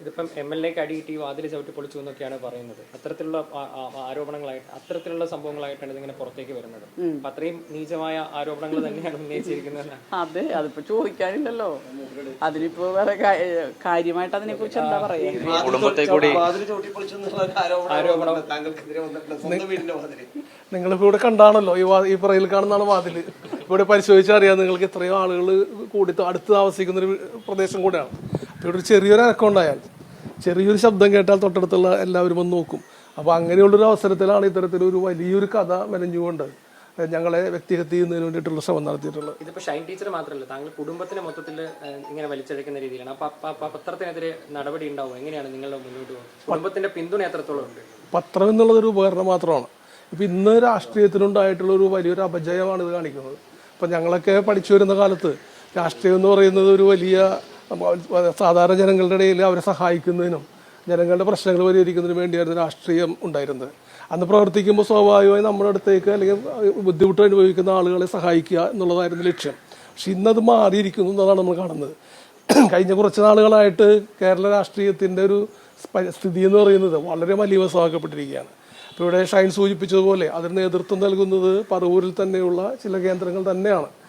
ഇതിപ്പം M L എക്ക് അടി കിട്ടി വാതിൽ ചവിട്ടി പൊളിച്ചു എന്നൊക്കെയാണ് പറയുന്നത്. അത്തരത്തിലുള്ള ആരോപണങ്ങളായിട്ട് അത്തരത്തിലുള്ള സംഭവങ്ങളായിട്ടാണ് ഇതിങ്ങനെ പുറത്തേക്ക് വരുന്നത്. അപ്പൊ അത്രയും നീചമായ ആരോപണങ്ങൾ തന്നെയാണ് ഉന്നയിച്ചിരിക്കുന്നത്. അതെ അതിപ്പോ ചോദിക്കാനില്ലല്ലോ. അതിനിപ്പോ വേറെ കാര്യമായിട്ട് അതിനെ കുറിച്ച് എന്താ പറയുക കുടുംബത്തെ കൂടി ഇവിടെ കണ്ടാണല്ലോ ഈ പറയിൽ ഈ പുറയിൽ കാണുന്നതാണ് വാതിൽ. ഇവിടെ പരിശോധിച്ചറിയാം നിങ്ങൾക്ക് ഇത്രയും ആളുകൾ കൂടി അടുത്ത് താമസിക്കുന്ന ഒരു പ്രദേശം കൂടെയാണ്. ഇവിടെ ഒരു ചെറിയൊരു അനക്കം ഉണ്ടായാൽ ചെറിയൊരു ശബ്ദം കേട്ടാൽ തൊട്ടടുത്തുള്ള എല്ലാവരും വന്ന് നോക്കും. അപ്പോൾ അങ്ങനെയുള്ളൊരു അവസരത്തിലാണ് ഇത്തരത്തിലൊരു വലിയൊരു കഥ മെനഞ്ഞുകൊണ്ട് ഞങ്ങളെ വ്യക്തിഹത്യ ചെയ്യുന്നതിന് വേണ്ടിയിട്ടുള്ള ശ്രമം നടത്തിയിട്ടുള്ളത്. ഇതിപ്പോൾ ഷൈൻ ടീച്ചർ മാത്രമല്ല താങ്കൾ കുടുംബത്തിന് മൊത്തത്തിൽ ഇങ്ങനെ വലിച്ചെടുക്കുന്ന രീതിയിലാണ്. അപ്പോൾ അപ്പൊ- അപ്പൊ പത്രത്തിനെതിരെ നടപടി ഉണ്ടാവും? എങ്ങനെയാണ് നിങ്ങളുടെ മുന്നോട്ട് പോകുന്നത്? കുടുംബത്തിന്റെ പിന്തുണ എത്രത്തോളം ഉണ്ട്? പത്രം എന്നുള്ളതൊരു ഉപകരണം മാത്രമാണ്. ഇപ്പം ഇന്ന് രാഷ്ട്രീയത്തിനുണ്ടായിട്ടുള്ള ഒരു വലിയൊരു അപജയമാണ് ഇത് കാണിക്കുന്നത്. ഇപ്പം ഞങ്ങളൊക്കെ പഠിച്ചു വരുന്ന കാലത്ത് രാഷ്ട്രീയം എന്ന് പറയുന്നത് ഒരു വലിയ സാധാരണ ജനങ്ങളുടെ ഇടയിൽ അവരെ സഹായിക്കുന്നതിനും ജനങ്ങളുടെ പ്രശ്നങ്ങൾ പരിഹരിക്കുന്നതിനും വേണ്ടിയായിരുന്നു രാഷ്ട്രീയം ഉണ്ടായിരുന്നത്. അന്ന് പ്രവർത്തിക്കുമ്പോൾ സ്വാഭാവികമായി നമ്മുടെ അടുത്തേക്ക് അല്ലെങ്കിൽ ബുദ്ധിമുട്ട് അനുഭവിക്കുന്ന ആളുകളെ സഹായിക്കുക എന്നുള്ളതായിരുന്നു ലക്ഷ്യം. പക്ഷെ ഇന്നത് മാറിയിരിക്കുന്നു എന്നതാണ് നമ്മൾ കാണുന്നത്. കഴിഞ്ഞ കുറച്ച് നാളുകളായിട്ട് കേരള രാഷ്ട്രീയത്തിന്റെ ഒരു സ്ഥിതി എന്ന് പറയുന്നത് വളരെ മലീവസമാക്കപ്പെട്ടിരിക്കുകയാണ് ഇപ്പോൾ ഇവിടെ ഷൈൻ സൂചിപ്പിച്ചതുപോലെ അതിന് നേതൃത്വം നൽകുന്നത് പറവൂരിൽ തന്നെയുള്ള ചില കേന്ദ്രങ്ങൾ തന്നെയാണ്.